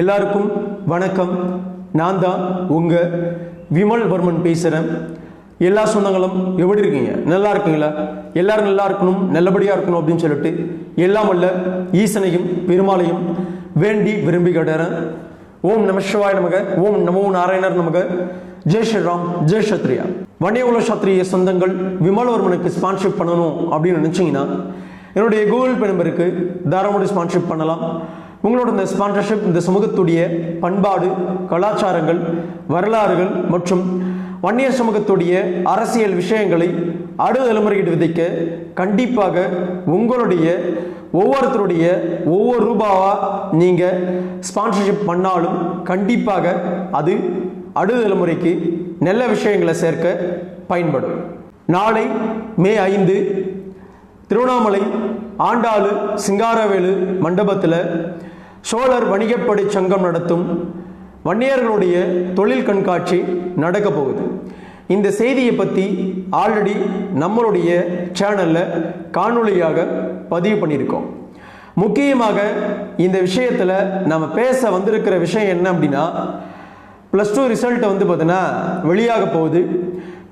எல்லாருக்கும் வணக்கம். நான் தான் உங்கள் விமல் வர்மன் பேசுகிறேன் எல்லா சொந்தங்களும் எப்படி இருக்கீங்க? நல்லா இருக்கீங்களா? எல்லாரும் நல்லா இருக்கணும் நல்லபடியாக இருக்கணும் அப்படின்னு சொல்லிட்டு எல்லாம் வல்ல ஈசனையும் பெருமாளையும் வேண்டி விரும்பி கேட்டுறேன். ஓம் நம சிவாய நமக ஓம் நமோ நாராயணர் நமக. ஜெய் ஸ்ரீராம் ஜெய் சத்ரியா உலக சத்ரிய சொந்தங்கள் விமல்வர்மனுக்கு ஸ்பான்ஷிப் பண்ணணும் அப்படின்னு நினச்சிங்கன்னா என்னுடைய கூகுள் பே நம்பருக்கு தாராளமாக ஸ்பான்ஷிப் பண்ணலாம். உங்களோட இந்த ஸ்பான்சர்ஷிப் இந்த சமூகத்துடைய பண்பாடு கலாச்சாரங்கள் வரலாறுகள் மற்றும் வன்னியர் சமூகத்துடைய அரசியல் விஷயங்களை அடுத்த தலைமுறைகிட்டு விதைக்க கண்டிப்பாக உங்களுடைய ஒவ்வொருத்தருடைய ஒவ்வொரு ரூபாவாக நீங்கள் ஸ்பான்சர்ஷிப் பண்ணாலும் கண்டிப்பாக அது அடுத்த தலைமுறைக்கு நல்ல விஷயங்களை சேர்க்க பயன்படும். நாளை மே ஐந்து திருவண்ணாமலை ஆண்டாளு சிங்காரவேலு மண்டபத்தில் சோழர் வணிகப்படை சங்கம் நடத்தும் வன்னியர்களுடைய தொழில் கண்காட்சி நடக்க போகுது. இந்த செய்தியை பற்றி ஆல்ரெடி நம்மளுடைய சேனலில் காணொளியாக பதிவு பண்ணியிருக்கோம். முக்கியமாக இந்த விஷயத்தில் நம்ம பேச வந்திருக்கிற விஷயம் என்ன அப்படின்னா ப்ளஸ் டூ ரிசல்ட்டை வந்து பார்த்தீங்கன்னா வெளியாக போகுது.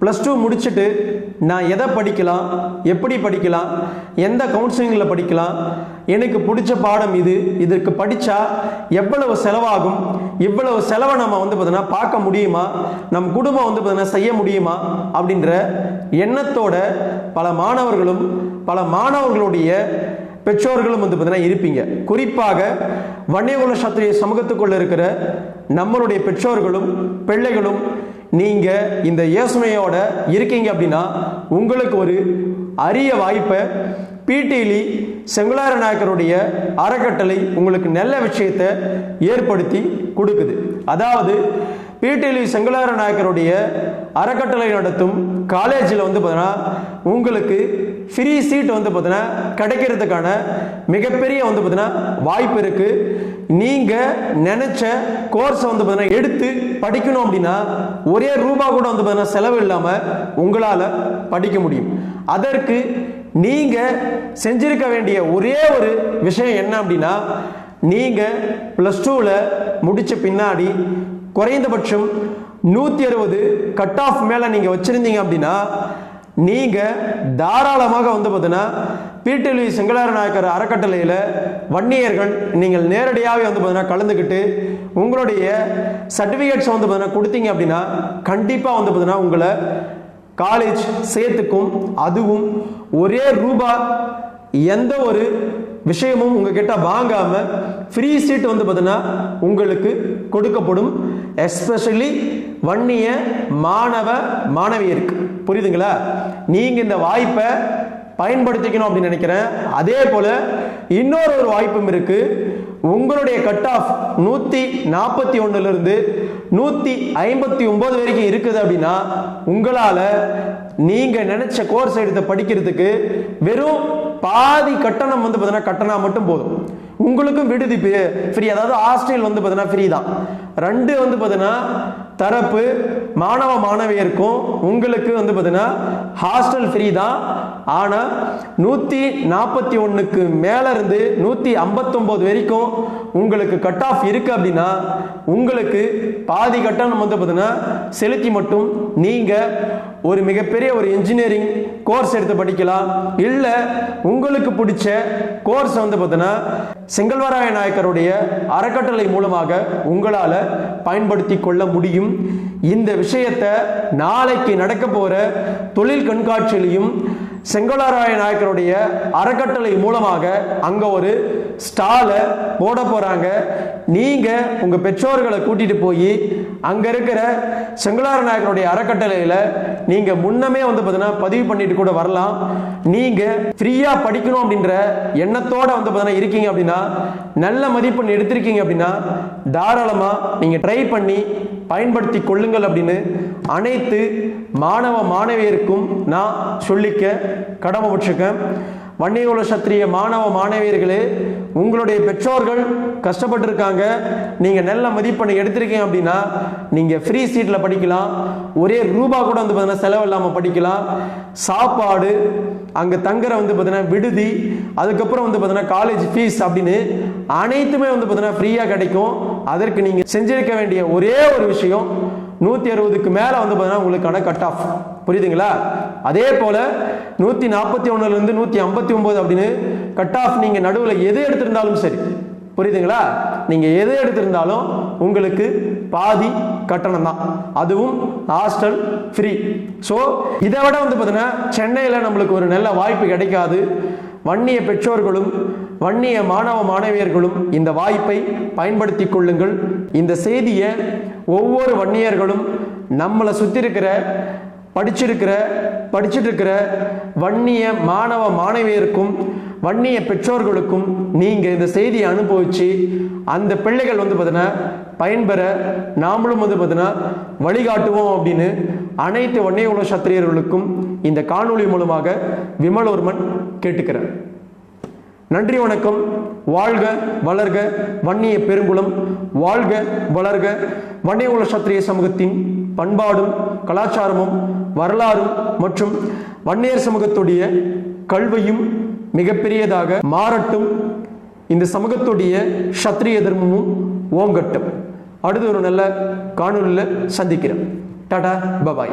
ப்ளஸ் டூ முடிச்சுட்டு நான் எதை படிக்கலாம் எப்படி படிக்கலாம் எந்த கவுன்சிலிங்கில் படிக்கலாம் எனக்கு பிடிச்ச பாடம் இது இதற்கு படித்தா எவ்வளவு செலவாகும் இவ்வளவு செலவை நம்ம வந்து பார்த்தீங்கன்னா பார்க்க முடியுமா நம் குடும்பம் வந்து பார்த்தீங்கன்னா செய்ய முடியுமா அப்படின்ற எண்ணத்தோட பல மாணவர்களும் பல மாணவர்களுடைய பெற்றோர்களும் வந்து பார்த்தீங்கன்னா இருப்பீங்க. குறிப்பாக வன்னியகுல சத்திரிய சமூகத்துக்குள்ள இருக்கிற நம்மளுடைய பெற்றோர்களும் பிள்ளைகளும் நீங்க இந்த யோசனையோட இருக்கீங்க அப்படின்னா உங்களுக்கு ஒரு அரிய வாய்ப்பை பிடிலி செங்குலார நாயக்கருடைய அறக்கட்டளை உங்களுக்கு நல்ல விஷயத்தை ஏற்படுத்தி கொடுக்குது. அதாவது பிடிலி செங்குலார நாயக்கருடைய அறக்கட்டளை நடத்தும் காலேஜில் வந்து பார்த்தீங்கன்னா உங்களுக்கு ஃப்ரீ சீட் வந்து பார்த்தீங்கன்னா கிடைக்கிறதுக்கான மிகப்பெரிய வந்து பார்த்தீங்கன்னா வாய்ப்பு இருக்குது நீங்கள் நினச்ச கோர்ஸை வந்து பார்த்தீங்கன்னா எடுத்து படிக்கணும் அப்படின்னா ஒரே ரூபா கூட வந்து பார்த்தீங்கன்னா செலவு இல்லாமல் உங்களால் படிக்க முடியும். அதற்கு நீங்கள் செஞ்சிருக்க வேண்டிய ஒரே ஒரு விஷயம் என்ன அப்படின்னா நீங்கள் ப்ளஸ் டூவில் முடித்த பின்னாடி குறைந்தபட்சம் நூற்றி அறுபது கட் ஆஃப் மேலே நீங்கள் வச்சுருந்தீங்க அப்படின்னா நீங்கள் தாராளமாக வந்து பார்த்தீங்கன்னா பிடிவி செங்கலார நாயக்கர் அறக்கட்டளையில் வன்னியர்கள் நீங்கள் நேரடியாகவே வந்து பார்த்தீங்கன்னா கலந்துக்கிட்டு உங்களுடைய சர்டிஃபிகேட்ஸ் வந்து பார்த்தீங்கன்னா கொடுத்தீங்க அப்படின்னா கண்டிப்பாக வந்து பார்த்தீங்கன்னா உங்களை காலேஜ் சேர்த்துக்கும். அதுவும் ஒரே ரூபா எந்த ஒரு விஷயமும் உங்ககிட்ட வாங்காம ஃப்ரீ சீட் வந்து பார்த்தீங்கன்னா உங்களுக்கு கொடுக்கப்படும். எஸ்பெஷலி வன்னிய மாணவ மாணவியருக்கு. புரியுதுங்களா? நீங்க இந்த வாய்ப்பை பயன்படுத்திக்கணும் அப்படின்னு நினைக்கிறேன். அதே போல இன்னொரு ஒரு வாய்ப்பும் இருக்கு. உங்களுடைய கட் ஆஃப் நூத்தி நாற்பத்தி ஒன்றுலேருந்து இருந்து நூத்தி ஐம்பத்தி ஒன்பது வரைக்கும் இருக்குது அப்படின்னா உங்களால நீங்க நினைச்ச கோர்ஸ் எடுத்து படிக்கிறதுக்கு வெறும் பாதி கட்டணம் வந்து பார்த்தீங்கன்னா கட்டணா மட்டும் போதும். உங்களுக்கும் விடுதி ஃப்ரீ அதாவது ஹாஸ்டல் வந்து பார்த்தீங்கன்னா ஃப்ரீ தான். ரெண்டு வந்து பார்த்தீங்கன்னா தரப்பு மாணவ மாணவியருக்கும் உங்களுக்கு வந்து பார்த்தீங்கன்னா ஹாஸ்டல் ஃப்ரீ தான். ஆனால் நூற்றி நாற்பத்தி ஒன்றுக்கு மேலே இருந்து நூற்றி ஐம்பத்தொம்போது வரைக்கும் உங்களுக்கு கட் ஆஃப் இருக்கு அப்படின்னா உங்களுக்கு பாதி கட்டணம் வந்து பார்த்தீங்கன்னா செலுத்தி மட்டும் நீங்கள் ஒரு மிகப்பெரிய ஒரு இன்ஜினியரிங் கோர்ஸ் எடுத்து படிக்கலாம். இல்லை உங்களுக்கு பிடிச்ச கோர்ஸ் வந்து பார்த்தீங்கன்னா செங்கல்வராய நாயக்கருடைய அறக்கட்டளை மூலமாக உங்களால் பயன்படுத்தி கொள்ள முடியும். இந்த விஷயத்தை நாளைக்கு நடக்க போகிற தொழில் கண்காட்சியிலையும் செங்கோலாராய நாயக்கருடைய அறக்கட்டளை மூலமாக அங்க ஒரு ஸ்டாலை போட போகிறாங்க நீங்கள் உங்கள் பெற்றோர்களை கூட்டிகிட்டு போய் அங்கே இருக்கிற செங்கலார நாயகனுடைய அறக்கட்டளையில் நீங்கள் முன்னமே வந்து பார்த்தீங்கன்னா பதிவு பண்ணிட்டு கூட வரலாம். நீங்கள் ஃப்ரீயாக படிக்கணும் அப்படின்ற எண்ணத்தோடு வந்து பார்த்தீங்கன்னா இருக்கீங்க அப்படின்னா நல்ல மதிப்பெண் எடுத்திருக்கீங்க அப்படின்னா தாராளமாக நீங்கள் ட்ரை பண்ணி பயன்படுத்தி கொள்ளுங்கள் அப்படின்னு அனைத்து மாணவ மாணவியருக்கும் நான் சொல்லிக்க கடமைப்பட்டிருக்கேன் வன்னியகுல சத்திரிய மாணவ மாணவியர்களே உங்களுடைய பெற்றோர்கள் கஷ்டப்பட்டிருக்காங்க. நீங்கள் நல்ல மதிப்பெண்ணை எடுத்திருக்கீங்க அப்படின்னா நீங்கள் ஃப்ரீ சீட்டில் படிக்கலாம். ஒரே ரூபா கூட வந்து பார்த்தீங்கன்னா செலவு இல்லாமல் படிக்கலாம். சாப்பாடு அங்கே தங்குற வந்து பார்த்தீங்கன்னா விடுதி அதுக்கப்புறம் வந்து பார்த்தீங்கன்னா காலேஜ் ஃபீஸ் அப்படின்னு அனைத்துமே வந்து பார்த்தீங்கன்னா ஃப்ரீயாக கிடைக்கும். அதற்கு நீங்கள் செஞ்சிருக்க வேண்டிய ஒரே ஒரு விஷயம் நூற்றி அறுபதுக்கு மேலே வந்து பார்த்தீங்கன்னா உங்களுக்கான கட் ஆஃப் புரியுதுங்களா? அதே போல் நூற்றி நாற்பத்தி ஒன்றுலேருந்து நூற்றி ஐம்பத்தி ஒம்பது அப்படின்னு கட் ஆஃப் நீங்கள் நடுவில் எது எடுத்திருந்தாலும் சரி. புரியுதுங்களா? நீங்கள் எது எடுத்திருந்தாலும் உங்களுக்கு பாதி கட்டணம் தான். அதுவும் ஹாஸ்டல் ஃப்ரீ ஸோ இதை விட வந்து பார்த்தீங்கன்னா சென்னையில் நம்மளுக்கு ஒரு நல்ல வாய்ப்பு கிடைக்காது. வன்னிய பெற்றோர்களும் வன்னிய மாணவ மாணவியர்களும் இந்த வாய்ப்பை பயன்படுத்தி கொள்ளுங்கள். இந்த செய்தியை ஒவ்வொரு வன்னியர்களும் நம்மளை சுற்றி இருக்கிற படிச்சிருக்கிற படிச்சுட்டு இருக்கிற வன்னிய மாணவ மாணவியருக்கும் வன்னிய பெற்றோர்களுக்கும் நீங்கள் இந்த செய்தியை அனுபவித்து அந்த பிள்ளைகள் வந்து பார்த்தீங்கன்னா பயன்பெற நாமளும் வந்து பார்த்தீங்கன்னா வழிகாட்டுவோம் அப்படின்னு அனைத்து வன்னிய உலக சத்திரியர்களுக்கும் இந்த காணொளி மூலமாக விமலோர்மன் கேட்டுக்கிறேன் நன்றி வணக்கம். வாழ்க வளர்க வன்னிய பெருங்குளம். வாழ்க வளர்க. வன்னிய உலக சத்திரிய சமூகத்தின் பண்பாடும் கலாச்சாரமும் வரலாறும் மற்றும் வன்னியர் சமூகத்துடைய கல்வியும் மிகப்பெரியதாக மாறட்டும். இந்த சமூகத்துடைய சத்திரிய தர்மமும் ஓங்கட்டும். அடுத்து ஒரு நல்ல காணொலியில் சந்திக்கிறேன். Tata bye bye.